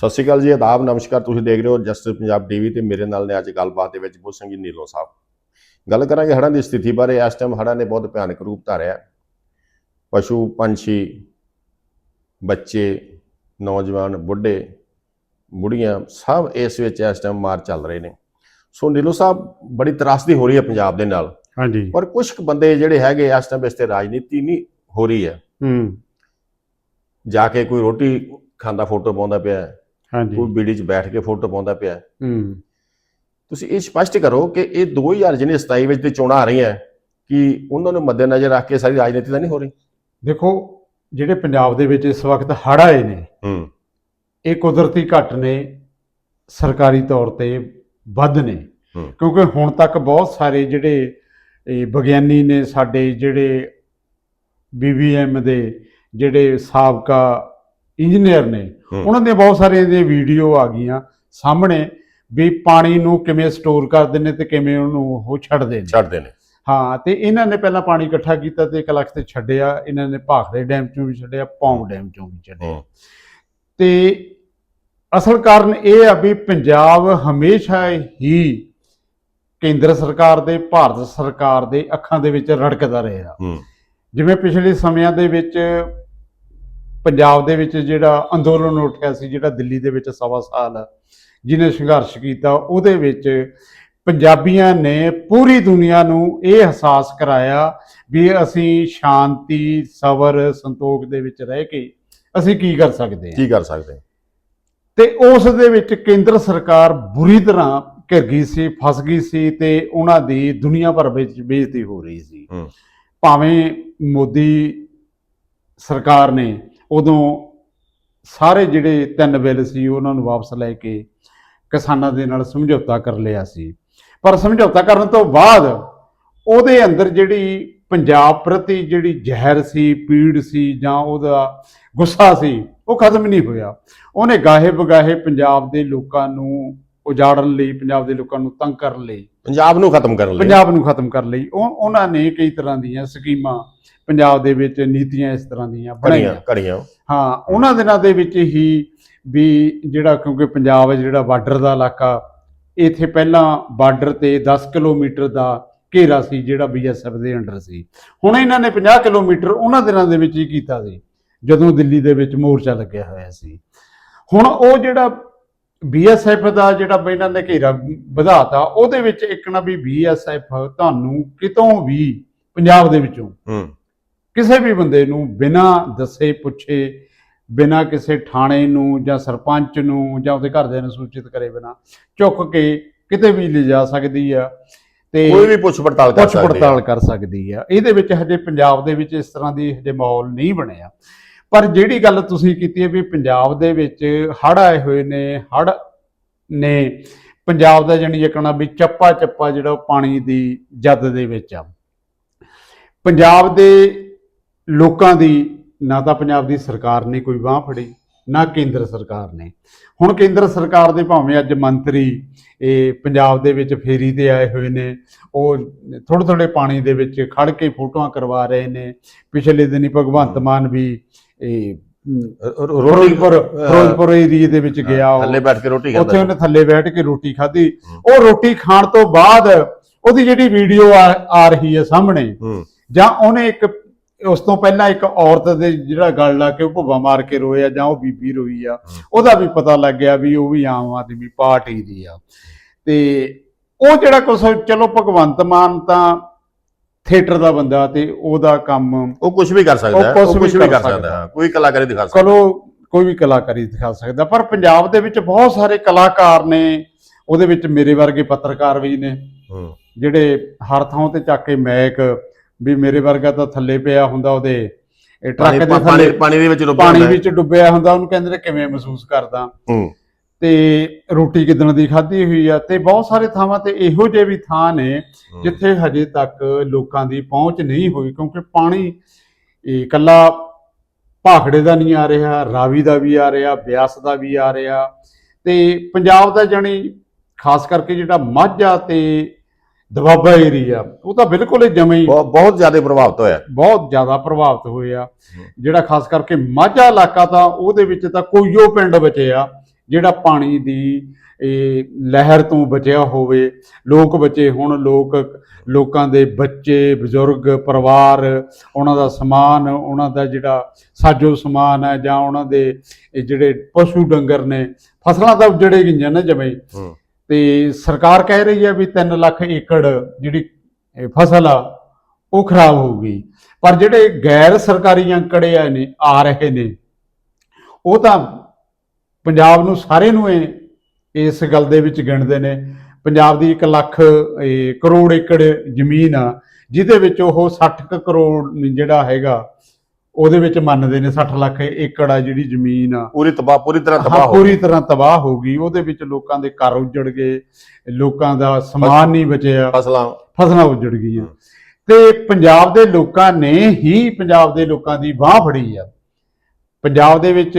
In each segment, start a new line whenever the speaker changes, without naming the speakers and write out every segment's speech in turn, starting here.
ਸਤਿ ਸ਼੍ਰੀ ਅਕਾਲ ਜੀ ਆਦਾਬ ਨਮਸਕਾਰ। ਤੁਸੀਂ ਦੇਖ ਰਹੇ ਹੋ ਜਸਟਿਸ ਪੰਜਾਬ ਟੀਵੀ ਤੇ ਮੇਰੇ ਨਾਲ ਨੇ ਅੱਜ ਗੱਲਬਾਤ ਦੇ ਵਿੱਚ ਬੁੱਧ ਸਿੰਘ ਜੀ ਨੀਲੋਂ ਸਾਹਿਬ। ਗੱਲ ਕਰਾਂਗੇ ਹੜ੍ਹਾਂ ਦੀ ਸਥਿਤੀ ਬਾਰੇ। ਇਸ ਟਾਈਮ ਹੜ੍ਹਾਂ ਨੇ ਬਹੁਤ ਭਿਆਨਕ ਰੂਪ ਧਾਰਿਆ। ਪਸ਼ੂ ਪੰਛੀ ਬੱਚੇ ਨੌਜਵਾਨ ਬੁੱਢੇ ਬੁੜੀਆਂ ਸਭ ਇਸ ਵਿੱਚ ਇਸ ਟਾਈਮ ਮਾਰ ਚੱਲ ਰਹੇ ਨੇ। ਸੋ ਨੀਲੋ ਸਾਹਿਬ ਬੜੀ ਤਰਾਸਦੀ ਹੋ ਰਹੀ ਹੈ ਪੰਜਾਬ ਦੇ ਨਾਲ।
ਹਾਂਜੀ।
ਪਰ ਕੁਝ ਕੁ ਬੰਦੇ ਜਿਹੜੇ ਹੈਗੇ ਇਸ ਟਾਈਮ ਇਸ ਤੇ ਰਾਜਨੀਤੀ ਨਹੀਂ ਹੋ ਰਹੀ ਹੈ।
ਹੂੰ।
ਜਾ ਕੇ ਕੋਈ ਰੋਟੀ ਖਾਂਦਾ ਫੋਟੋ ਪਾਉਂਦਾ ਪਿਆ
ਹਾਂਜੀ।
ਕੋਈ ਬੀੜੀ 'ਚ ਬੈਠ ਕੇ ਫੋਟੋ ਪਾਉਂਦਾ ਪਿਆ। ਹੈ। ਤੁਸੀਂ ਇਹ ਸਪਸ਼ਟ ਕਰੋ ਕਿ ਇਹ 2000 ਜਿਹਨੇ 27 ਵਿੱਚ ਤੇ ਚੋਣਾਂ ਆ ਰਹੀਆਂ ਕਿ ਉਹਨਾਂ ਨੂੰ ਮੱਦੇਨਜ਼ਰ ਰੱਖ ਕੇ ਸਾਰੀ ਰਾਜਨੀਤੀ ਤਾਂ ਨਹੀਂ ਹੋ ਰਹੀ?
ਦੇਖੋ ਜਿਹੜੇ ਪੰਜਾਬ ਦੇ ਵਿੱਚ ਇਸ ਵਕਤ ਹੜ੍ਹ ਆਏ ਨੇ
ਹੂੰ।
ਇਹ ਕੁਦਰਤੀ ਘਟ ਨੇ ਸਰਕਾਰੀ ਤੌਰ ਤੇ ਵੱਧ ਨੇ। ਕਿਉਂਕਿ ਹੁਣ ਤੱਕ ਬਹੁਤ ਸਾਰੇ ਜਿਹੜੇ ਇਹ ਵਿਗਿਆਨੀ ਨੇ ਸਾਡੇ ਜਿਹੜੇ ਬੀਬੀਐਮ ਦੇ ਜਿਹੜੇ ਸਾਬਕਾ ਇੰਜੀਨੀਅਰ ਨੇ। ਉਹਨਾਂ ਦੀਆਂ ਬਹੁਤ ਸਾਰੀਆਂ ਦੀਆਂ ਵੀਡੀਓ ਆ ਗਈਆਂ ਸਾਹਮਣੇ ਵੀ ਪਾਣੀ ਨੂੰ ਕਿਵੇਂ ਸਟੋਰ ਕਰਦੇ ਨੇ ਤੇ ਕਿਵੇਂ ਉਹਨੂੰ ਉਹ ਛੱਡਦੇ ਨੇ
ਛੱਡਦੇ ਨੇ
ਹਾਂ ਤੇ ਇਹਨਾਂ ਨੇ ਪਹਿਲਾਂ ਪਾਣੀ ਇਕੱਠਾ ਕੀਤਾ ਤੇ ਇੱਕ ਲੱਖ ਤੇ ਛੱਡਿਆ। ਇਹਨਾਂ ਨੇ ਭਾਖੜੇ ਡੈਮ ਚੋਂ ਵੀ ਛੱਡਿਆ ਪੌਂਗ ਡੈਮ ਚੋਂ ਵੀ ਛੱਡਿਆ। ਤੇ ਅਸਲ ਕਾਰਨ ਇਹ ਆ ਵੀ ਪੰਜਾਬ ਹਮੇਸ਼ਾ ਹੀ ਕੇਂਦਰ ਸਰਕਾਰ ਦੇ ਭਾਰਤ ਸਰਕਾਰ ਦੇ ਅੱਖਾਂ ਦੇ ਵਿੱਚ ਰੜਕਦਾ ਰਿਹਾ। ਜਿਵੇਂ ਪਿਛਲੇ ਸਮਿਆਂ ਦੇ ਵਿੱਚ ਪੰਜਾਬ ਦੇ ਵਿੱਚ ਜਿਹੜਾ ਅੰਦੋਲਨ ਉੱਠਿਆ ਸੀ ਜਿਹੜਾ ਦਿੱਲੀ ਦੇ ਵਿੱਚ ਸਵਾ ਸਾਲ ਜਿਹਨੇ ਸੰਘਰਸ਼ ਕੀਤਾ ਉਹਦੇ ਵਿੱਚ ਪੰਜਾਬੀਆਂ ਨੇ ਪੂਰੀ ਦੁਨੀਆ ਨੂੰ ਇਹ ਅਹਿਸਾਸ ਕਰਾਇਆ ਵੀ ਅਸੀਂ ਸ਼ਾਂਤੀ ਸਬਰ ਸੰਤੋਖ ਦੇ ਵਿੱਚ ਰਹਿ ਕੇ ਅਸੀਂ ਕੀ ਕਰ ਸਕਦੇ ਹਾਂ।
ਕੀ ਕਰ ਸਕਦੇ
ਤੇ ਉਸ ਦੇ ਵਿੱਚ ਕੇਂਦਰ ਸਰਕਾਰ ਬੁਰੀ ਤਰ੍ਹਾਂ ਘਿਰ ਗਈ ਸੀ ਫਸ ਗਈ ਸੀ ਤੇ ਉਹਨਾਂ ਦੀ ਦੁਨੀਆ ਭਰ ਵਿੱਚ ਬੇਇੱਜ਼ਤੀ ਹੋ ਰਹੀ ਸੀ।
ਹੂੰ।
ਭਾਵੇਂ ਮੋਦੀ ਸਰਕਾਰ ਨੇ ਉਦੋਂ ਸਾਰੇ ਜਿਹੜੇ ਤਿੰਨ ਬਿੱਲ ਸੀ ਉਹਨਾਂ ਨੂੰ ਵਾਪਸ ਲੈ ਕੇ ਕਿਸਾਨਾਂ ਦੇ ਨਾਲ ਸਮਝੌਤਾ ਕਰ ਲਿਆ ਸੀ। ਪਰ ਸਮਝੌਤਾ ਕਰਨ ਤੋਂ ਬਾਅਦ ਉਹਦੇ ਅੰਦਰ ਜਿਹੜੀ ਪੰਜਾਬ ਪ੍ਰਤੀ ਜਿਹੜੀ ਜ਼ਹਿਰ ਸੀ, ਪੀੜ ਸੀ ਜਾਂ ਉਹਦਾ ਗੁੱਸਾ ਸੀ, ਉਹ ਖਤਮ ਨਹੀਂ ਹੋਇਆ। ਉਹਨੇ ਗਾਹੇ ਬਗਾਹੇ ਪੰਜਾਬ ਦੇ ਲੋਕਾਂ ਨੂੰ ਉਜਾੜਨ ਲਈ, ਪੰਜਾਬ ਦੇ ਲੋਕਾਂ ਨੂੰ ਤੰਗ ਕਰਨ ਲਈ
ਪੰਜਾਬ ਨੂੰ ਖਤਮ ਕਰਨ ਲਈ।
ਪੰਜਾਬ ਨੂੰ ਖਤਮ ਕਰਨ ਲਈ। ਉਹ ਉਹਨਾਂ ਨੇ ਕਈ ਤਰ੍ਹਾਂ ਦੀਆਂ ਸਕੀਮਾਂ ਪੰਜਾਬ ਦੇ ਵਿੱਚ ਨੀਤੀਆਂ ਇਸ ਤਰ੍ਹਾਂ ਦੀਆਂ ਬਣਾਈਆਂ।
ਘੜੀਆਂ
ਹਾਂ ਉਹਨਾਂ ਦਿਨਾਂ ਦੇ ਵਿੱਚ ਹੀ ਵੀ ਜਿਹੜਾ ਕਿਉਂਕਿ ਪੰਜਾਬ ਹੈ ਜਿਹੜਾ ਬਾਰਡਰ ਦਾ ਇਲਾਕਾ ਇੱਥੇ ਪਹਿਲਾਂ ਬਾਰਡਰ ਤੇ 10 ਕਿਲੋਮੀਟਰ ਦਾ ਘੇਰਾ ਸੀ ਜਿਹੜਾ ਬੀਐਸਐਫ ਦੇ ਅੰਡਰ ਸੀ। ਹੁਣ ਇਹਨਾਂ ਨੇ 50 ਕਿਲੋਮੀਟਰ ਉਹਨਾਂ ਦਿਨਾਂ ਦੇ ਵਿੱਚ ਹੀ ਕੀਤਾ ਸੀ ਜਦੋਂ ਦਿੱਲੀ ਦੇ ਵਿੱਚ ਮੋਰਚਾ ਲੱਗਿਆ ਹੋਇਆ ਸੀ। ਹੁਣ ਉਹ ਜਿਹੜਾ ਬੀਐਸਐਫ ਦਾ ਜਿਹੜਾ ਇਹਨਾਂ ਨੇ ਘੇਰਾ ਵਧਾਤਾ ਉਹਦੇ ਵਿੱਚ ਇੱਕ ਨਾ ਵੀ ਬੀਐਸਐਫ ਤੁਹਾਨੂੰ ਕਿਤੋਂ ਵੀ ਪੰਜਾਬ ਦੇ ਵਿੱਚੋਂ
ਹੂੰ।
ਕਿਸੇ ਵੀ ਬੰਦੇ ਨੂੰ ਬਿਨਾਂ ਦੱਸੇ ਪੁੱਛੇ ਬਿਨਾਂ ਕਿਸੇ ਥਾਣੇ ਨੂੰ ਜਾਂ ਸਰਪੰਚ ਨੂੰ ਜਾਂ ਉਹਦੇ ਘਰਦਿਆਂ ਨੂੰ ਸੂਚਿਤ ਕਰੇ ਬਿਨਾਂ ਚੁੱਕ ਕੇ ਕਿਤੇ ਵੀ ਲਿਜਾ ਸਕਦੀ ਆ ਤੇ
ਕੋਈ ਵੀ ਪੁੱਛ ਪੜਤਾਲ ਕਰ
ਪੁੱਛ ਪੜਤਾਲ ਕਰ ਸਕਦੀ ਆ। ਇਹਦੇ ਵਿੱਚ ਹਜੇ ਪੰਜਾਬ ਦੇ ਵਿੱਚ ਇਸ ਤਰ੍ਹਾਂ ਦੀ ਹਜੇ ਮਾਹੌਲ ਨਹੀਂ ਬਣਿਆ। ਪਰ ਜਿਹੜੀ ਗੱਲ ਤੁਸੀਂ ਕੀਤੀ ਹੈ ਵੀ ਪੰਜਾਬ ਦੇ ਵਿੱਚ ਹੜ੍ਹ ਆਏ ਹੋਏ ਨੇ, ਹੜ੍ਹ ਨੇ ਪੰਜਾਬ ਦਾ ਜਾਨੀ ਜਕਣਾ ਵੀ ਚੱਪਾ ਚੱਪਾ ਜਿਹੜਾ ਉਹ ਪਾਣੀ ਦੀ ਜੱਦ ਦੇ ਵਿੱਚ ਆ। ਪੰਜਾਬ ਦੇ ਲੋਕਾਂ ਦੀ ਨਾ ਤਾਂ ਪੰਜਾਬ ਦੀ ਸਰਕਾਰ ਨੇ ਕੋਈ ਬਾਹ ਫੜੀ, ਨਾ ਕੇਂਦਰ ਸਰਕਾਰ ਨੇ। ਹੁਣ ਕੇਂਦਰ ਸਰਕਾਰ ਦੇ ਭਾਵੇਂ ਅੱਜ ਮੰਤਰੀ ਇਹ ਪੰਜਾਬ ਦੇ ਵਿੱਚ ਫੇਰੀ ਤੇ ਆਏ ਹੋਏ ਨੇ, ਉਹ ਥੋੜੇ ਥੋੜੇ ਪਾਣੀ ਦੇ ਵਿੱਚ ਖੜ ਕੇ ਫੋਟੋਆਂ ਕਰਵਾ ਰਹੇ ਨੇ। ਪਿਛਲੇ ਦਿਨੀ ਭਗਵੰਤ ਮਾਨ ਵੀ ਇਹ ਫਿਰੋਜ਼ਪੁਰ ਫਿਰੋਜ਼ਪੁਰ ਏਰੀਏ ਦੇ ਵਿੱਚ ਗਿਆ ਉਹ।
ਥੱਲੇ ਬੈਠ ਕੇ ਰੋਟੀ
ਉੱਥੇ
ਖਾਂਦਾ
ਉਹਨੇ ਥੱਲੇ ਬੈਠ ਕੇ ਰੋਟੀ ਖਾਧੀ। ਉਹ ਰੋਟੀ ਖਾਣ ਤੋਂ ਬਾਅਦ ਉਹਦੀ ਜਿਹੜੀ ਵੀਡੀਓ ਆ ਰਹੀ ਹੈ ਸਾਹਮਣੇ ਜਾਂ ਉਹਨੇ ਇੱਕ ਉਸ ਤੋਂ ਪਹਿਲਾਂ ਇੱਕ ਔਰਤ ਦੇ ਜਿਹੜਾ ਗਲ ਲਾ ਕੇ ਉਹ ਭੁੱਬਾ ਮਾਰ ਕੇ ਰੋਇਆ ਜਾਂ ਉਹ ਬੀਬੀ ਰੋਈ ਆ ਉਹਦਾ ਵੀ ਪਤਾ ਲੱਗ ਗਿਆ ਵੀ ਉਹ ਵੀ ਆਮ ਆਦਮੀ ਪਾਰਟੀ ਦੀ ਆ। ਤੇ ਉਹ ਜਿਹੜਾ ਕੁਛ ਚਲੋ ਭਗਵੰਤ ਮਾਨ ਤਾਂ ਥੀਏਟਰ ਦਾ ਬੰਦਾ ਤੇ ਉਹਦਾ ਕੰਮ
ਉਹ ਕੁਝ ਵੀ ਕਰ ਸਕਦਾ ਹੈ ਉਹ ਕੁਝ ਵੀ
ਕਰ ਸਕਦਾ
ਹੈ। ਕੋਈ ਕਲਾਕਾਰੀ ਦਿਖਾ ਸਕਦਾ।
ਚਲੋ ਕੋਈ ਵੀ ਕਲਾਕਾਰੀ ਦਿਖਾ ਸਕਦਾ। ਪਰ ਪੰਜਾਬ ਦੇ ਵਿੱਚ ਬਹੁਤ ਸਾਰੇ ਕਲਾਕਾਰ ਨੇ ਉਹਦੇ ਵਿੱਚ ਮੇਰੇ ਵਰਗੇ ਪੱਤਰਕਾਰ ਵੀ ਨੇ। ਜਿਹੜੇ ਹਰ ਥਾਂ ਤੇ ਚੱਕ ਕੇ ਮੈਕ ਵੀ ਮੇਰੇ ਵਰਗਾ ਤਾਂ ਥੱਲੇ ਪਿਆ ਹੁੰਦਾ ਉਹਦੇ ਇਹ ਟਰੱਕ ਦੇ
ਪਾਣੀ
ਥੱਲੇ
ਪਾਣੀ ਦੇ ਵਿੱਚ ਡੁੱਬਿਆ ਹੁੰਦਾ। ਹੈ।
ਵਿੱਚ ਡੁੱਬਿਆ ਹੁੰਦਾ ਉਹਨੂੰ ਕਹਿੰਦੇ ਕਿਵੇਂ ਮਹਿਸੂਸ ਕਰਦਾ।
ਹੂੰ।
ਤੇ ਰੋਟੀ ਕਿਦਣ ਦੀ ਖਾਧੀ ਹੋਈ ਆ ਤੇ ਬਹੁਤ ਸਾਰੇ ਥਾਵਾਂ ਤੇ ਇਹੋ ਜਿਹੇ ਵੀ ਥਾਂ ਨੇ। ਜਿੱਥੇ ਹਜੇ ਤੱਕ ਲੋਕਾਂ ਦੀ ਪਹੁੰਚ ਨਹੀਂ ਹੋਈ ਕਿਉਂਕਿ ਪਾਣੀ ਇਹ ਇਕੱਲਾ ਭਾਖੜੇ ਦਾ ਨਹੀਂ ਆ ਰਿਹਾ ਰਾਵੀ ਦਾ ਵੀ ਆ ਰਿਹਾ ਬਿਆਸ ਦਾ ਵੀ ਆ ਰਿਹਾ ਤੇ ਪੰਜਾਬ ਦਾ ਜਾਣੀ ਖਾਸ ਕਰਕੇ ਜਿਹੜਾ ਮਾਝਾ ਤੇ ਦਬਾਬਾ ਏਰੀਆ ਉਹ ਤਾਂ ਬਿਲਕੁਲ ਹੀ ਜਮੇ
ਬਹੁਤ ਜ਼ਿਆਦਾ ਪ੍ਰਭਾਵਿਤ ਹੋਇਆ
ਬਹੁਤ ਜ਼ਿਆਦਾ ਪ੍ਰਭਾਵਿਤ ਹੋਏ ਆ
ਹਮ।
ਜਿਹੜਾ ਖਾਸ ਕਰਕੇ ਮਾਝਾ ਇਲਾਕਾ ਤਾਂ ਉਹਦੇ ਵਿੱਚ ਤਾਂ ਕੋਈਓ ਪਿੰਡ ਬਚੇ ਆ ਜਿਹੜਾ ਪਾਣੀ ਦੀ ਇਹ ਲਹਿਰ ਤੋਂ ਬਚਿਆ ਹੋਵੇ ਲੋਕ ਬਚੇ ਹੁਣ ਲੋਕ ਲੋਕਾਂ ਦੇ ਬੱਚੇ ਬਜ਼ੁਰਗ ਪਰਿਵਾਰ ਉਹਨਾਂ ਦਾ ਸਮਾਨ ਉਹਨਾਂ ਦਾ ਜਿਹੜਾ ਸਾਜੋ ਸਮਾਨ ਹੈ ਜਾਂ ਉਹਨਾਂ ਦੇ ਇਹ ਜਿਹੜੇ ਪਸ਼ੂ ਡੰਗਰ ਨੇ ਫਸਲਾਂ ਤਾਂ ਉਜੜੇ ਗਈਆਂ ਨਾ ਜਮੇ। ਤੇ ਸਰਕਾਰ ਕਹਿ ਰਹੀ ਹੈ ਵੀ 3 ਲੱਖ ਏਕੜ ਜਿਹੜੀ ਫਸਲ ਆ ਉਹ ਖਰਾਬ ਹੋ ਗਈ। ਪਰ ਜਿਹੜੇ ਗੈਰ ਸਰਕਾਰੀ ਅੰਕੜੇ ਆ ਨੇ ਆ ਰਹੇ ਨੇ ਉਹ ਤਾਂ ਪੰਜਾਬ ਨੂੰ ਸਾਰੇ ਨੂੰ ਇਹ ਇਸ ਗੱਲ ਦੇ ਵਿੱਚ ਗਿਣਦੇ ਨੇ। ਪੰਜਾਬ ਦੀ 1 ਲੱਖ ਕਰੋੜ ਏਕੜ ਜ਼ਮੀਨ ਆ ਜਿਹਦੇ ਵਿੱਚ ਉਹ 60 ਕੁ ਕਰੋੜ ਜਿਹੜਾ ਹੈਗਾ ਉਹਦੇ ਵਿੱਚ ਮੰਨਦੇ ਨੇ 60 ਲੱਖ ਏਕੜ ਆ ਜਿਹੜੀ ਜ਼ਮੀਨ ਆ।
ਪੂਰੀ ਤਬਾਹ ਪੂਰੀ ਤਰ੍ਹਾਂ ਤਬਾਹ ਹੋ
ਪੂਰੀ ਤਰ੍ਹਾਂ ਤਬਾਹ ਹੋ ਗਈ। ਉਹਦੇ ਵਿੱਚ ਲੋਕਾਂ ਦੇ ਘਰ ਉੱਜੜ ਗਏ ਲੋਕਾਂ ਦਾ ਸਮਾਨ ਨਹੀਂ ਬਚਿਆ।
ਫਸਲਾਂ
ਫਸਲਾਂ ਉੱਜੜ ਗਈਆਂ। ਤੇ ਪੰਜਾਬ ਦੇ ਲੋਕਾਂ ਨੇ ਹੀ ਪੰਜਾਬ ਦੇ ਲੋਕਾਂ ਦੀ ਬਾਹ ਫੜੀ ਆ। ਪੰਜਾਬ ਦੇ ਵਿੱਚ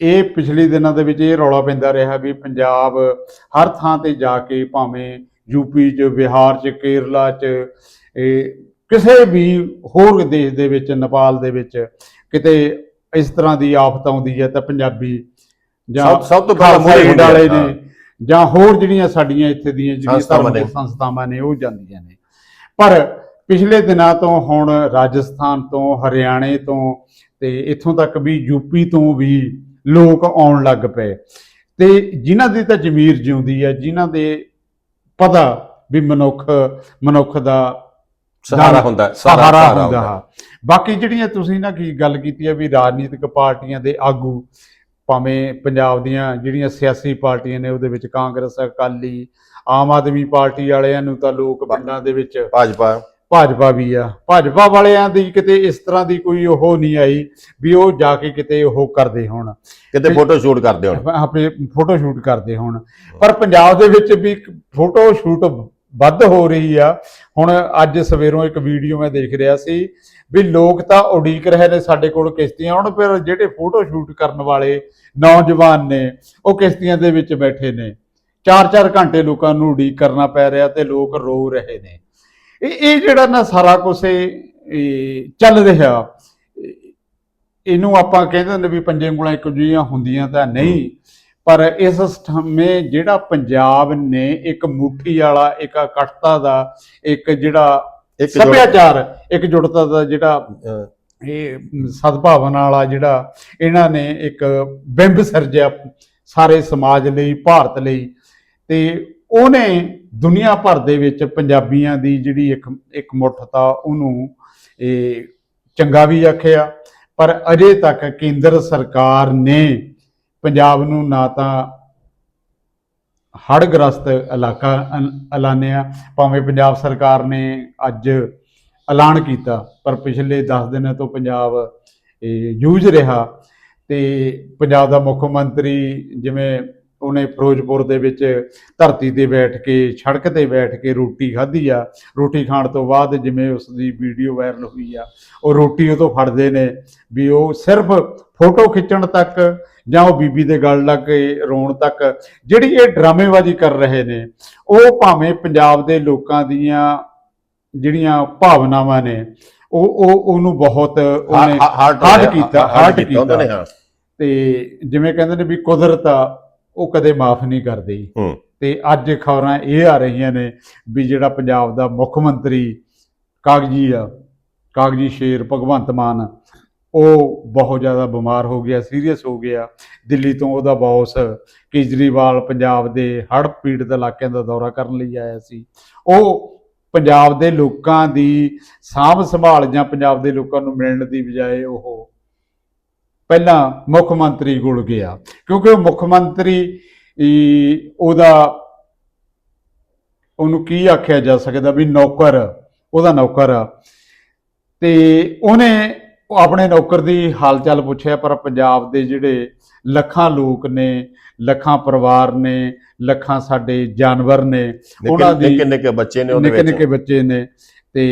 ਇਹ ਪਿਛਲੇ ਦਿਨਾਂ ਦੇ ਵਿੱਚ ਇਹ ਰੌਲਾ ਪੈਂਦਾ ਰਿਹਾ ਵੀ ਪੰਜਾਬ ਹਰ ਥਾਂ ਤੇ ਜਾ ਕੇ ਭਾਵੇਂ ਯੂਪੀ 'ਚ ਬਿਹਾਰ 'ਚ ਕੇਰਲਾ 'ਚ ਇਹ ਕਿਸੇ ਵੀ ਹੋਰ ਦੇਸ਼ ਦੇ ਵਿੱਚ ਨੇਪਾਲ ਦੇ ਵਿੱਚ ਕਿਤੇ ਇਸ ਤਰ੍ਹਾਂ ਦੀ ਆਫਤ ਆਉਂਦੀ ਹੈ ਤਾਂ ਪੰਜਾਬੀ ਜਾਂ
ਸਭ ਤੋਂ ਪਹਿਲਾਂ ਮੋਹਰੇ
ਵਾਲੇ। ਨੇ ਜਾਂ ਹੋਰ ਜਿਹੜੀਆਂ ਸਾਡੀਆਂ ਇੱਥੇ ਦੀਆਂ ਜਿਹੜੀਆਂ।
ਸੰਸਥਾਵਾਂ ਨੇ
ਉਹ ਜਾਂਦੀਆਂ ਨੇ ਪਰ ਪਿਛਲੇ ਦਿਨਾਂ ਤੋਂ ਹੁਣ ਰਾਜਸਥਾਨ ਤੋਂ ਹਰਿਆਣੇ ਤੋਂ ਤੇ ਇੱਥੋਂ ਤੱਕ ਵੀ ਯੂਪੀ ਤੋਂ ਵੀ ਲੋਕ ਆਉਣ ਲੱਗ ਪਏ। ਤੇ ਜਿਨ੍ਹਾਂ ਦੀ ਤਾਂ ਜ਼ਮੀਰ ਜਿਉਂਦੀ ਹੈ ਜਿਨ੍ਹਾਂ ਦੇ ਪਤਾ ਵੀ ਮਨੁੱਖ ਮਨੁੱਖ ਦਾ
ਸਹਾਰਾ ਹੁੰਦਾ
ਸਹਾਰਾ ਹੁੰਦਾ। ਬਾਕੀ ਜਿਹੜੀਆਂ ਤੁਸੀਂ ਨਾ ਕੀ ਗੱਲ ਕੀਤੀ ਹੈ ਵੀ ਰਾਜਨੀਤਿਕ ਪਾਰਟੀਆਂ ਦੇ ਆਗੂ ਭਾਵੇਂ ਪੰਜਾਬ ਦੀਆਂ ਜਿਹੜੀਆਂ ਸਿਆਸੀ ਪਾਰਟੀਆਂ ਨੇ ਉਹਦੇ ਵਿੱਚ ਕਾਂਗਰਸ ਅਕਾਲੀ ਆਮ ਆਦਮੀ ਪਾਰਟੀ ਵਾਲਿਆਂ ਨੂੰ ਤਾਂ ਲੋਕ ਪਿੰਡਾਂ ਦੇ ਵਿੱਚ
ਭਾਜਪਾ।
ਭਾਜਪਾ ਵੀ ਆ। ਭਾਜਪਾ ਵਾਲਿਆਂ ਦੀ ਕਿਤੇ ਇਸ ਤਰ੍ਹਾਂ ਦੀ ਕੋਈ ਉਹ ਨਹੀਂ ਆਈ ਵੀ ਉਹ ਜਾ ਕੇ ਕਿਤੇ ਉਹ ਕਰਦੇ ਹੋਣ।
ਕਿਤੇ ਫੋਟੋ ਸ਼ੂਟ ਕਰਦੇ ਹੁਣ।
ਆਪਣੇ ਫੋਟੋ ਸ਼ੂਟ ਕਰਦੇ ਹੋਣ। ਪਰ ਪੰਜਾਬ ਦੇ ਵਿੱਚ ਵੀ ਫੋਟੋ ਸ਼ੂਟ ਵੱਧ ਹੋ ਰਹੀ ਆ। ਹੁਣ ਅੱਜ ਸਵੇਰੋਂ ਇੱਕ ਵੀਡੀਓ ਮੈਂ ਦੇਖ ਰਿਹਾ ਸੀ ਵੀ ਲੋਕ ਤਾਂ ਉਡੀਕ ਰਹੇ ਨੇ ਸਾਡੇ ਕੋਲ ਕਿਸ਼ਤੀਆਂ। ਹੁਣ ਫਿਰ ਜਿਹੜੇ ਫੋਟੋ ਸ਼ੂਟ ਕਰਨ ਵਾਲੇ ਨੌਜਵਾਨ ਨੇ ਉਹ ਕਿਸ਼ਤੀਆਂ ਦੇ ਵਿੱਚ ਬੈਠੇ ਨੇ। 4-4 ਘੰਟੇ ਲੋਕਾਂ ਨੂੰ ਉਡੀਕ ਕਰਨਾ ਪੈ ਰਿਹਾ ਤੇ ਲੋਕ ਰੋ ਰਹੇ ਨੇ। ਇਹ ਇਹ ਜਿਹੜਾ ਨਾ ਸਾਰਾ ਕੁਝ ਇਹ ਚੱਲ ਰਿਹਾ। ਇਹ- ਇਹਨੂੰ ਆਪਾਂ ਕਹਿੰਦੇ ਨੇ ਵੀ ਪੰਜੇ ਉਂਗਲਾਂ ਇੱਕੋ ਜਿਹੀਆਂ ਹੁੰਦੀਆਂ ਤਾਂ ਨਹੀਂ ਪਰ ਇਸ ਸਮੇਂ ਜਿਹੜਾ ਪੰਜਾਬ ਨੇ ਇੱਕ ਮੁੱਠੀ ਵਾਲਾ ਇੱਕ ਇਕੱਠਤਾ ਦਾ ਇੱਕ ਜਿਹੜਾ ਸੱਭਿਆਚਾਰ ਇੱਕ ਜੁੜਤਾ ਦਾ ਜਿਹੜਾ ਇਹ ਸਦਭਾਵਨਾ ਵਾਲਾ ਜਿਹੜਾ ਇਹਨਾਂ ਨੇ ਇੱਕ ਬਿੰਬ ਸਿਰਜਿਆ ਸਾਰੇ ਸਮਾਜ ਲਈ ਭਾਰਤ ਲਈ। ਤੇ ਉਹਨੇ ਦੁਨੀਆ ਭਰ ਦੇ ਵਿੱਚ ਪੰਜਾਬੀਆਂ ਦੀ ਜਿਹੜੀ ਇੱਕ ਇੱਕ ਮੁੱਠਤਾ ਉਹਨੂੰ ਇਹ ਚੰਗਾ ਵੀ ਆਖਿਆ, ਪਰ ਅਜੇ ਤੱਕ ਕੇਂਦਰ ਸਰਕਾਰ ਨੇ ਪੰਜਾਬ ਨੂੰ ਨਾ ਤਾਂ ਹੜ੍ਹ ਗ੍ਰਸਤ ਇਲਾਕਾ ਐਲ- ਐਲਾਨਿਆ, ਭਾਵੇਂ ਪੰਜਾਬ ਸਰਕਾਰ ਨੇ ਅੱਜ ਐਲਾਨ ਕੀਤਾ, ਪਰ ਪਿਛਲੇ 10 ਦਿਨਾਂ ਤੋਂ ਪੰਜਾਬ ਜੂਝ ਰਿਹਾ ਤੇ ਪੰਜਾਬ ਦਾ ਮੁੱਖ ਮੰਤਰੀ ਜਿਵੇਂ ਉਹਨੇ ਫਿਰੋਜ਼ਪੁਰ ਦੇ ਵਿੱਚ ਧਰਤੀ ਤੇ ਬੈਠ ਕੇ ਸੜਕ ਤੇ ਬੈਠ ਕੇ ਰੋਟੀ ਖਾਧੀ ਆ ਰੋਟੀ ਖਾਣ ਤੋਂ ਬਾਅਦ ਜਿਵੇਂ ਉਸ ਦੀ ਵੀਡੀਓ ਵਾਇਰਲ ਹੋਈ ਆ ਉਹ ਰੋਟੀ ਉਹ ਤੋਂ ਫੜਦੇ ਨੇ ਵੀ ਉਹ ਸਿਰਫ ਫੋਟੋ ਖਿੱਚਣ ਤੱਕ ਜਾਂ ਉਹ ਬੀਬੀ ਦੇ ਗਲ ਲੱਗ ਕੇ ਰੋਣ ਤੱਕ ਜਿਹੜੀ ਇਹ ਡਰਾਮੇਬਾਜ਼ੀ ਕਰ ਰਹੇ ਨੇ ਉਹ ਭਾਵੇਂ ਪੰਜਾਬ ਦੇ ਲੋਕਾਂ ਦੀਆਂ ਜਿਹੜੀਆਂ ਭਾਵਨਾਵਾਂ ਨੇ ਉਹ ਉਹ ਉਹਨੂੰ ਬਹੁਤ ਉਹਨੇ
ਹਾਰਟ
ਕੀਤਾ,
ਨੇ
ਕੀਤਾ।
ਹਾਂ
ਤੇ ਜਿਵੇਂ ਕਹਿੰਦੇ ਨੇ ਵੀ ਕੁਦਰਤ ਆ ਉਹ ਕਦੇ ਮਾਫ ਨਹੀਂ ਕਰਦੀ। ਤੇ ਅੱਜ ਖਬਰਾਂ ਇਹ ਆ ਰਹੀਆਂ ਨੇ ਵੀ ਜਿਹੜਾ ਪੰਜਾਬ ਦਾ ਮੁੱਖ ਮੰਤਰੀ ਕਾਗਜੀ ਆ ਕਾਗਜੀ ਸ਼ੇਰ ਭਗਵੰਤ ਮਾਨ ਉਹ ਬਹੁਤ ਜ਼ਿਆਦਾ ਬਿਮਾਰ ਹੋ ਗਿਆ ਸੀਰੀਅਸ ਹੋ ਗਿਆ। ਦਿੱਲੀ ਤੋਂ ਉਹਦਾ ਬੌਸ ਕੇਜਰੀਵਾਲ ਪੰਜਾਬ ਦੇ ਹੜ੍ਹ ਪੀੜਤ ਇਲਾਕਿਆਂ ਦਾ ਦੌਰਾ ਕਰਨ ਲਈ ਆਇਆ ਸੀ। ਉਹ ਪੰਜਾਬ ਦੇ ਲੋਕਾਂ ਦੀ ਸਾਂਭ ਸੰਭਾਲ ਜਾਂ ਪੰਜਾਬ ਦੇ ਲੋਕਾਂ ਨੂੰ ਮਿਲਣ ਦੀ ਬਜਾਏ ਉਹ ਪਹਿਲਾਂ ਮੁੱਖ ਮੰਤਰੀ ਕੋਲ ਗਿਆ। ਕਿਉਂਕਿ ਉਹ ਮੁੱਖ ਮੰਤਰੀ ਉਹਦਾ ਉਹਨੂੰ ਕੀ ਆਖਿਆ ਜਾ ਸਕਦਾ ਵੀ ਨੌਕਰ ਉਹਦਾ ਨੌਕਰ। ਤੇ ਉਹਨੇ ਉਹ ਆਪਣੇ ਨੌਕਰ ਦੀ ਹਾਲਚਾਲ ਪੁੱਛਿਆ ਪਰ ਪੰਜਾਬ ਦੇ ਜਿਹੜੇ ਲੱਖਾਂ ਲੋਕ ਨੇ ਲੱਖਾਂ ਪਰਿਵਾਰ ਨੇ ਲੱਖਾਂ ਸਾਡੇ ਜਾਨਵਰ ਨੇ ਉਹਨਾਂ
ਨਿੱਕੇ
ਦੀ
ਨਿੱਕੇ ਨਿੱਕੇ ਬੱਚੇ ਨੇ ਉਹਦੇ
ਨਿੱਕੇ
ਵਿੱਚ?
ਨਿੱਕੇ ਬੱਚੇ ਨੇ। ਤੇ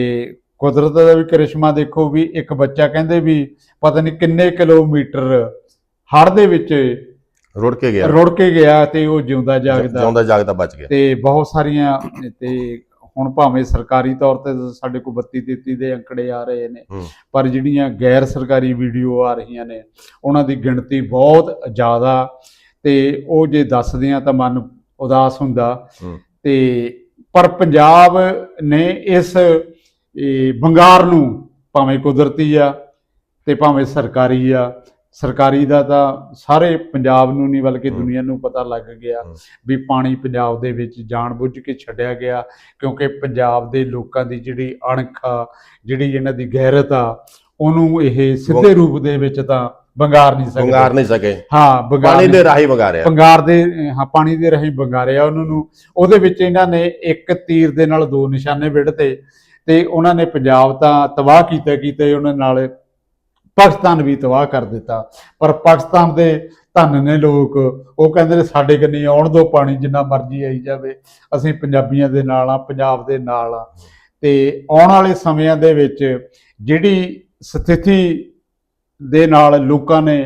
ਕੁਦਰਤ ਦਾ ਵੀ ਕਰਿਸ਼ਮਾ ਦੇਖੋ ਵੀ ਇੱਕ ਬੱਚਾ ਕਹਿੰਦੇ ਵੀ ਪਤਾ ਨਹੀਂ ਕਿੰਨੇ ਕਿਲੋਮੀਟਰ ਹੜ੍ਹ ਦੇ ਵਿੱਚ
ਰੁੜ ਕੇ ਗਿਆ
ਰੁੜ ਕੇ ਗਿਆ ਤੇ ਉਹ ਜਿਉਂਦਾ ਜਾਗਦਾ
ਜਿਉਂਦਾ ਜਾਗਦਾ ਬਚ ਗਿਆ
ਤੇ ਬਹੁਤ ਸਾਰੀਆਂ ਤੇ ਹੁਣ ਭਾਵੇਂ ਸਰਕਾਰੀ ਤੌਰ ਤੇ ਸਾਡੇ ਕੋਲ 32 33 ਦੇ ਅੰਕੜੇ ਆ ਰਹੇ ਨੇ। ਪਰ ਜਿਹੜੀਆਂ ਗੈਰ ਸਰਕਾਰੀ ਵੀਡੀਓ ਆ ਰਹੀਆਂ ਨੇ ਉਹਨਾਂ ਦੀ ਗਿਣਤੀ ਬਹੁਤ ਜ਼ਿਆਦਾ ਤੇ ਉਹ ਜੇ ਦੱਸਦੇ ਆ ਤਾਂ ਮਨ ਉਦਾਸ ਹੁੰਦਾ। ਤੇ ਪਰ ਪੰਜਾਬ ਨੇ ਇਸ ਇਹ, ਬੰਗਾਰ ਨੂੰ ਭਾਵੇਂ ਕੁਦਰਤੀ ਆ ਤੇ ਭਾਵੇਂ ਸਰਕਾਰੀ ਆ। ਸਰਕਾਰੀ ਦਾ ਤਾਂ ਸਾਰੇ ਪੰਜਾਬ ਨੂੰ ਨਹੀਂ ਬਲਕਿ। ਦੁਨੀਆ ਨੂੰ ਪਤਾ ਲੱਗ ਗਿਆ। ਵੀ ਪਾਣੀ ਪੰਜਾਬ ਦੇ ਵਿੱਚ ਜਾਣਬੁੱਝ ਕੇ ਛੱਡਿਆ ਗਿਆ ਕਿਉਂਕਿ ਪੰਜਾਬ ਦੇ ਲੋਕਾਂ ਦੀ ਜਿਹੜੀ ਅਣਖ ਆ ਜਿਹੜੀ ਇਹਨਾਂ ਦੀ ਗੈਰਤ ਆ ਉਹਨੂੰ ਇਹ ਸਿੱਧੇ ਰੂਪ ਦੇ ਵਿੱਚ ਤਾਂ ਬੰਗਾਰ ਨਹੀਂ ਸਕਦੇ।
ਵੰਗਾਰ ਨਹੀਂ ਸਕੇ।
ਹਾਂ ਬੰਗਾਰ
ਪਾਣੀ ਦੇ ਰਾਹੀਂ ਵੰਗਾਰਿਆ
ਬੰਗਾਰ ਦੇ ਹਾਂ ਪਾਣੀ ਦੇ ਰਹੀ ਬੰਗਾਰਿਆ ਉਹਨਾਂ ਨੂੰ। ਉਹਦੇ ਵਿੱਚ ਇਹਨਾਂ ਨੇ ਇੱਕ ਤੀਰ ਦੇ ਨਾਲ ਦੋ ਨਿਸ਼ਾਨੇ ਵਿੜਤੇ ਤੇ ਉਹਨਾਂ ਨੇ ਪੰਜਾਬ ਤਾਂ ਤਬਾਹ ਕੀਤਾ ਕੀਤੇ ਉਹਨਾਂ ਨਾਲ ਪਾਕਿਸਤਾਨ ਵੀ ਤਬਾਹ ਕਰ ਦਿੱਤਾ। ਪਰ ਪਾਕਿਸਤਾਨ ਦੇ ਧੰਨ ਨੇ ਲੋਕ, ਉਹ ਕਹਿੰਦੇ ਨੇ ਸਾਡੇ ਕੰਨੀ ਆਉਣ ਦੋ ਪਾਣੀ ਜਿੰਨਾ ਮਰਜ਼ੀ ਆਈ ਜਾਵੇ। ਅਸੀਂ ਪੰਜਾਬੀਆਂ ਦੇ ਨਾਲ ਆ ਪੰਜਾਬ ਦੇ ਨਾਲ ਆ ਤੇ ਆਉਣ ਵਾਲੇ ਸਮਿਆਂ ਦੇ ਵਿੱਚ ਜਿਹੜੀ ਸਥਿਤੀ ਦੇ ਨਾਲ ਲੋਕਾਂ ਨੇ,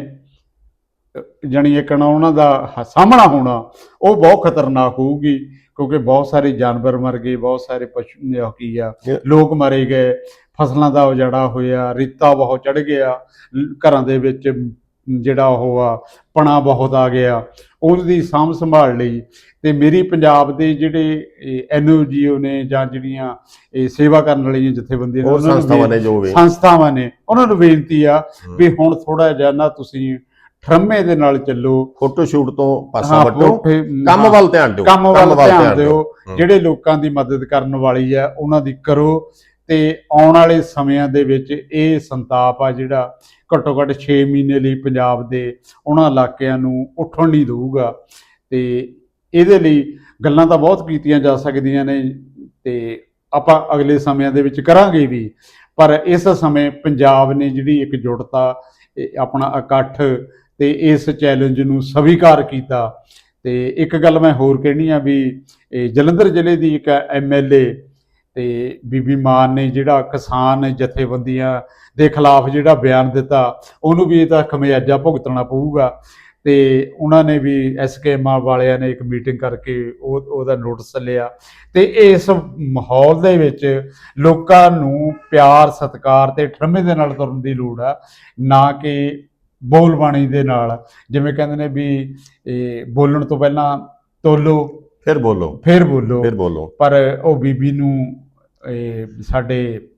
ਜਾਣੀ ਇੱਕ ਨਾ ਉਹਨਾਂ ਦਾ ਸਾਹਮਣਾ ਹੋਣਾ, ਉਹ ਬਹੁਤ ਖਤਰਨਾਕ ਹੋਊਗੀ। ਕਿਉਂਕਿ ਬਹੁਤ ਸਾਰੇ ਜਾਨਵਰ ਮਰ ਗਏ ਬਹੁਤ ਸਾਰੇ ਪਸ਼ੂ ਕੀ ਆ ਲੋਕ ਮਾਰੇ ਗਏ ਫਸਲਾਂ ਦਾ ਉਜਾੜਾ ਹੋਇਆ ਰੇਤਾ ਬਹੁਤ ਚੜ ਗਿਆ ਘਰਾਂ ਦੇ ਵਿੱਚ ਜਿਹੜਾ ਉਹ ਆ ਪਣਾ ਬਹੁਤ ਆ ਗਿਆ ਉਹਦੀ ਸਾਂਭ ਸੰਭਾਲ ਲਈ ਤੇ ਮੇਰੀ ਪੰਜਾਬ ਦੇ ਜਿਹੜੇ ਐਨਓਜੀਓ ਨੇ ਜਾਂ ਜਿਹੜੀਆਂ ਇਹ ਸੇਵਾ ਕਰਨ ਵਾਲੀਆਂ ਜਥੇਬੰਦੀਆਂ ਨੇ
ਸੰਸਥਾਵਾਂ ਨੇ ਜੋ ਵੀ
ਸੰਸਥਾਵਾਂ ਨੇ ਉਹਨਾਂ ਨੂੰ ਬੇਨਤੀ ਆ। ਵੀ ਹੁਣ ਥੋੜਾ ਜਿਹਾ ਨਾ ਤੁਸੀਂ ਠਰਮੇ ਦੇ ਨਾਲ ਚੱਲੋ
ਫੋਟੋ ਸ਼ੂਟ ਤੋਂ ਪਾਸਾ
ਹਾਂ,
ਵੱਟੋ ਕੰਮ
ਹਾਂ,
ਵੱਲ ਧਿਆਨ ਦਿਓ
ਕੰਮ ਵੱਲ ਧਿਆਨ ਦਿਓ
ਹੂੰ।
ਜਿਹੜੇ ਲੋਕਾਂ ਦੀ ਮਦਦ ਕਰਨ ਵਾਲੀ ਆ ਉਹਨਾਂ ਦੀ ਕਰੋ। ਤੇ ਆਉਣ ਵਾਲੇ ਸਮਿਆਂ ਦੇ ਵਿੱਚ ਇਹ ਸੰਤਾਪ ਆ ਜਿਹੜਾ ਘੱਟੋ ਘੱਟ 6 ਮਹੀਨੇ ਲਈ ਪੰਜਾਬ ਦੇ ਉਹਨਾਂ ਇਲਾਕਿਆਂ ਨੂੰ ਉੱਠਣ ਨਹੀਂ ਦਊਗਾ। ਤੇ ਇਹਦੇ ਲਈ ਗੱਲਾਂ ਤਾਂ ਬਹੁਤ ਕੀਤੀਆਂ ਜਾ ਸਕਦੀਆਂ ਨੇ ਤੇ ਆਪਾਂ ਅਗਲੇ ਸਮਿਆਂ ਦੇ ਵਿੱਚ ਕਰਾਂਗੇ ਵੀ। ਪਰ ਇਸ ਸਮੇਂ ਪੰਜਾਬ ਨੇ ਜਿਹੜੀ ਇੱਕ ਜੁਟਤਾ ਆਪਣਾ ਇਕੱਠ ਤੇ ਇਸ ਚੈਲੰਜ ਨੂੰ ਸਵੀਕਾਰ ਕੀਤਾ। ਤੇ ਇੱਕ ਗੱਲ ਮੈਂ ਹੋਰ ਕਹਿਣੀ ਆ ਵੀ ਇਹ ਜਲੰਧਰ ਜ਼ਿਲ੍ਹੇ ਦੀ ਇੱਕ ਐਮਐਲਏ ਤੇ ਬੀਬੀ ਮਾਨ ਨੇ ਜਿਹੜਾ ਕਿਸਾਨ ਜਥੇਬੰਦੀਆਂ ਦੇ ਖਿਲਾਫ ਜਿਹੜਾ ਬਿਆਨ ਦਿੱਤਾ, ਉਹਨੂੰ ਵੀ ਇਹਦਾ ਖਮਿਆਜਾ ਭੁਗਤਣਾ ਪਊਗਾ। ਤੇ ਉਹਨਾਂ ਨੇ ਵੀ ਐਸਕੇਮਾ ਵਾਲਿਆਂ ਨੇ ਇੱਕ ਮੀਟਿੰਗ ਕਰਕੇ ਉਹ, ਉਹਦਾ ਨੋਟਿਸ ਲਿਆ। ਤੇ ਇਸ ਮਾਹੌਲ ਦੇ ਵਿੱਚ ਲੋਕਾਂ ਨੂੰ ਪਿਆਰ, ਸਤਿਕਾਰ ਤੇ ਠਰਮੇ ਦੇ ਨਾਲ ਤੁਰਨ ਦੀ ਲੋੜ ਆ, ਨਾ ਕਿ ਬੋਲ ਬਾਣੀ ਦੇ ਨਾਲ ਜਿਵੇਂ ਕਹਿੰਦੇ ਨੇ ਵੀ ਇਹ ਬੋਲਣ ਤੋਂ ਪਹਿਲਾਂ ਤੋਲੋ
ਫਿਰ ਬੋਲੋ।
ਫਿਰ ਬੋਲੋ।
ਫਿਰ ਬੋਲੋ।
ਪਰ ਉਹ ਬੀਬੀ ਨੂੰ ਇਹ ਸਾਡੇ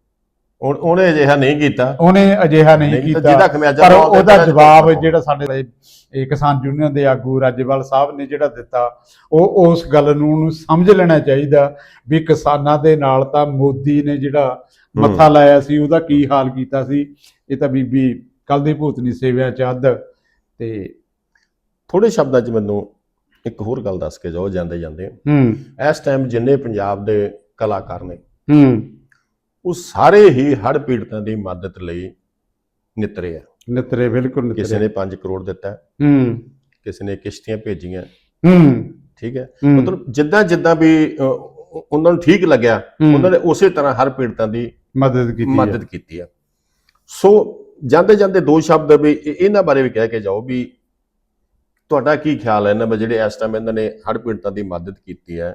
ਉਹ- ਉਹਨੇ ਅਜਿਹਾ ਨਹੀਂ ਕੀਤਾ।
ਉਹਨੇ ਅਜਿਹਾ ਨਹੀਂ ਕੀਤਾ।
ਜਿਹਦਾ ਖਮਿਆਜਾ
ਪਰ ਉਹਦਾ ਜਵਾਬ। ਜਿਹੜਾ ਸਾਡੇ ਇਹ ਕਿਸਾਨ ਯੂਨੀਅਨ ਦੇ ਆਗੂ ਰਾਜੇਵਾਲ ਸਾਹਿਬ ਨੇ ਜਿਹੜਾ ਦਿੱਤਾ ਉਹ ਉਸ ਗੱਲ ਨੂੰ ਉਹਨੂੰ ਸਮਝ ਲੈਣਾ ਚਾਹੀਦਾ ਵੀ ਕਿਸਾਨਾਂ ਦੇ ਨਾਲ ਤਾਂ ਮੋਦੀ ਨੇ ਜਿਹੜਾ
ਹੂੰ।
ਮੱਥਾ ਲਾਇਆ ਸੀ ਉਹਦਾ ਕੀ ਹਾਲ ਕੀਤਾ ਸੀ। ਇਹ ਤਾਂ ਬੀਬੀ ਕੱਲ ਦੀ ਭੂਤਨੀ ਸੇਵਿਆ ਚ ਅੱਧ। ਤੇ
ਥੋੜੇ ਸ਼ਬਦਾਂ 'ਚ ਮੈਨੂੰ ਇੱਕ ਹੋਰ ਗੱਲ ਦੱਸ ਕੇ ਜਾਓ ਜਾਂਦੇ ਜਾਂਦੇ।
ਹੂੰ।
ਇਸ ਟਾਈਮ ਜਿੰਨੇ ਪੰਜਾਬ ਦੇ ਕਲਾਕਾਰ ਨੇ
ਹੂੰ।
ਉਹ ਸਾਰੇ ਹੀ ਹੜ੍ਹ ਪੀੜਤਾਂ ਦੀ ਮਦਦ ਲਈ ਨਿਤਰੇ ਆ।
ਨਿਤਰੇ ਬਿਲਕੁਲ
ਕਿਸੇ
ਨਿਤਰੇ
ਨੇ 5 ਕਰੋੜ ਦਿੱਤਾ। ਹੈ, ਕਿਸੇ ਨੇ ਕਿਸ਼ਤੀਆਂ ਭੇਜੀਆਂ।
ਹੂੰ।
ਠੀਕ ਹੈ? ਮਤਲਬ ਜਿੱਦਾਂ ਜਿੱਦਾਂ ਵੀ ਉਹਨਾਂ ਨੂੰ ਠੀਕ ਲੱਗਿਆ ਉਹਨਾਂ ਨੇ ਉਸੇ ਤਰ੍ਹਾਂ ਹਰ ਪੀੜਤਾਂ ਦੀ
ਮਦਦ ਕੀਤੀ।
ਮਦਦ ਕੀਤੀ ਆ ਸੋ ਜਾਂਦੇ ਜਾਂਦੇ ਦੋ ਸ਼ਬਦ ਵੀ ਇਹ- ਇਹਨਾਂ ਬਾਰੇ ਵੀ ਕਹਿ ਕੇ ਜਾਓ ਵੀ ਤੁਹਾਡਾ ਕੀ ਖਿਆਲ ਹੈ? ਇਹਨਾਂ ਵਿੱਚ ਜਿਹੜੇ ਇਸ ਟਾਈਮ ਇਹਨਾਂ ਨੇ ਹੜ੍ਹ ਪੀੜਤਾਂ ਦੀ ਮਦਦ ਕੀਤੀ ਹੈ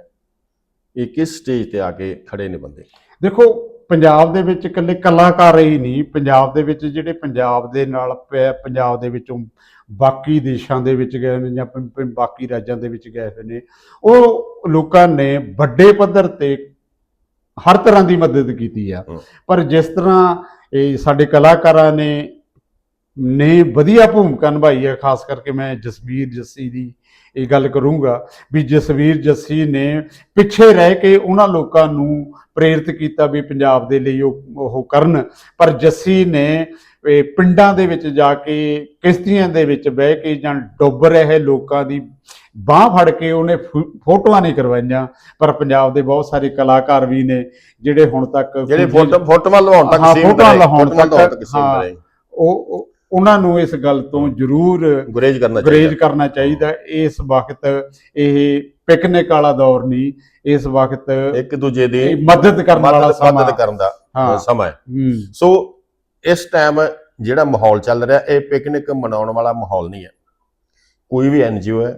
ਇਹ ਕਿਸ ਸਟੇਜ ਤੇ ਆ ਕੇ ਖੜੇ ਨੇ ਬੰਦੇ?
ਦੇਖੋ ਪੰਜਾਬ ਦੇ ਵਿੱਚ ਇਕੱਲੇ ਕਲਾਕਾਰ ਹੀ ਨਹੀਂ ਪੰਜਾਬ ਦੇ ਵਿੱਚ ਜਿਹੜੇ ਪੰਜਾਬ ਦੇ ਨਾਲ ਪੰਜਾਬ ਦੇ ਵਿੱਚੋਂ ਬਾਕੀ ਦੇਸ਼ਾਂ ਦੇ ਵਿੱਚ ਗਏ ਨੇ ਜਾਂ ਬਾਕੀ ਰਾਜਾਂ ਦੇ ਵਿੱਚ ਗਏ ਹੋਏ ਨੇ ਉਹ ਲੋਕਾਂ ਨੇ ਵੱਡੇ ਪੱਧਰ ਤੇ ਹਰ ਤਰ੍ਹਾਂ ਦੀ ਮਦਦ ਕੀਤੀ ਆ। ਪਰ ਜਿਸ ਤਰ੍ਹਾਂ ਇਹ ਸਾਡੇ ਕਲਾਕਾਰਾਂ ਨੇ ਨੇ ਵਧੀਆ ਭੂਮਿਕਾ ਨਿਭਾਈ ਹੈ, ਖਾਸ ਕਰਕੇ ਮੈਂ ਜਸਵੀਰ ਜੱਸੀ ਦੀ ਇਹ ਗੱਲ ਕਰੂੰਗਾ ਵੀ ਜਸਵੀਰ ਜੱਸੀ ਨੇ ਪਿੱਛੇ ਰਹਿ ਕੇ ਉਹਨਾਂ ਲੋਕਾਂ ਨੂੰ ਪ੍ਰੇਰਿਤ ਕੀਤਾ ਵੀ ਪੰਜਾਬ ਦੇ ਲਈ ਉਹ ਉਹ ਕਰਨ। ਪਰ ਜੱਸੀ ਨੇ ਇਹ ਪਿੰਡਾਂ ਦੇ ਵਿੱਚ ਜਾ ਕੇ ਕਿਸ਼ਤੀਆਂ ਦੇ ਵਿੱਚ ਬਹਿ ਕੇ ਜਾਂ ਡੁੱਬ ਰਹੇ ਲੋਕਾਂ ਦੀ ਬਾਹ ਫੜ ਕੇ ਉਹਨੇ ਫੋਟੋਆਂ ਨਹੀਂ ਕਰਵਾਈਆਂ ਪਰ ਪੰਜਾਬ ਦੇ ਬਹੁਤ ਸਾਰੇ ਕਲਾਕਾਰ ਵੀ ਨੇ ਜਿਹੜੇ ਹੁਣ ਤੱਕ
ਜਿਹੜੇ ਫੋਟੋ ਫੋਟੋਆਂ ਲਵਾਉਣ ਤੱਕ ਸੀਮਿਤ
ਫੋਟੋਆਂ ਲਹਾਉਣ ਤੱਕ। ਉਹ ਉਹ- ਉਹਨਾਂ ਨੂੰ ਇਸ ਗੱਲ ਤੋਂ ਜ਼ਰੂਰ
ਗੁਰੇਜ਼ ਕਰਨਾ
ਗਰੇਜ
ਚਾਹੀਦਾ
ਕਰਨਾ ਚਾਹੀਦਾ। ਇਸ ਵਕਤ ਇਹ ਪਿਕਨਿਕ ਵਾਲਾ ਦੌਰ ਨਹੀਂ ਇਸ ਵਕਤ
ਇੱਕ ਦੂਜੇ ਦੀ
ਮਦਦ ਕਰਨ ਵਾਲਾ ਸਮਾਂ।
ਮਦਦ ਕਰਨ ਦਾ ਸਮਾਂ ਸੋ ਇਸ ਟਾਈਮ ਜਿਹੜਾ ਮਾਹੌਲ ਚੱਲ ਰਿਹਾ ਇਹ ਪਿਕਨਿਕ ਮਨਾਉਣ ਵਾਲਾ ਮਾਹੌਲ ਨਹੀਂ ਹੈ। ਕੋਈ ਵੀ ਐਨਜੀਓ ਹੈ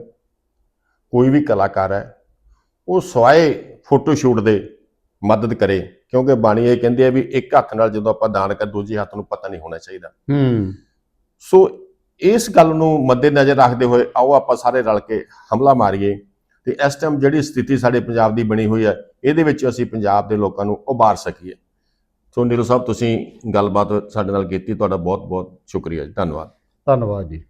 ਕੋਈ ਵੀ ਕਲਾਕਾਰ ਹੈ ਉਹ ਸਵਾਏ ਫੋਟੋ ਸ਼ੂਟ ਦੇ ਮਦਦ ਕਰੇ ਕਿਉਂਕਿ ਬਾਣੀ ਇਹ ਕਹਿੰਦੀ ਹੈ ਵੀ ਇੱਕ ਹੱਥ ਨਾਲ ਜਦੋਂ ਆਪਾਂ ਦਾਨ ਕਰ ਦੂਜੇ ਹੱਥ ਨੂੰ ਪਤਾ ਨਹੀਂ ਹੋਣਾ ਚਾਹੀਦਾ।
ਹੂੰ।
ਸੋ ਇਸ ਗੱਲ ਨੂੰ ਮੱਦੇਨਜ਼ਰ ਰੱਖਦੇ ਹੋਏ ਆਓ ਆਪਾਂ ਸਾਰੇ ਰਲ ਕੇ ਹਮਲਾ ਮਾਰੀਏ ਤੇ ਇਸ ਟਾਈਮ ਜਿਹੜੀ ਸਥਿਤੀ ਸਾਡੇ ਪੰਜਾਬ ਦੀ ਬਣੀ ਹੋਈ ਹੈ ਇਹਦੇ ਵਿੱਚ ਅਸੀਂ ਪੰਜਾਬ ਦੇ ਲੋਕਾਂ ਨੂੰ ਉਭਾਰ ਸਕੀਏ। ਸੋ ਨੀਰੂ ਸਾਹਿਬ ਤੁਸੀਂ ਗੱਲਬਾਤ ਸਾਡੇ ਨਾਲ ਕੀਤੀ ਤੁਹਾਡਾ ਬਹੁਤ ਬਹੁਤ ਸ਼ੁਕਰੀਆ ਜੀ। ਧੰਨਵਾਦ।
ਧੰਨਵਾਦ ਜੀ।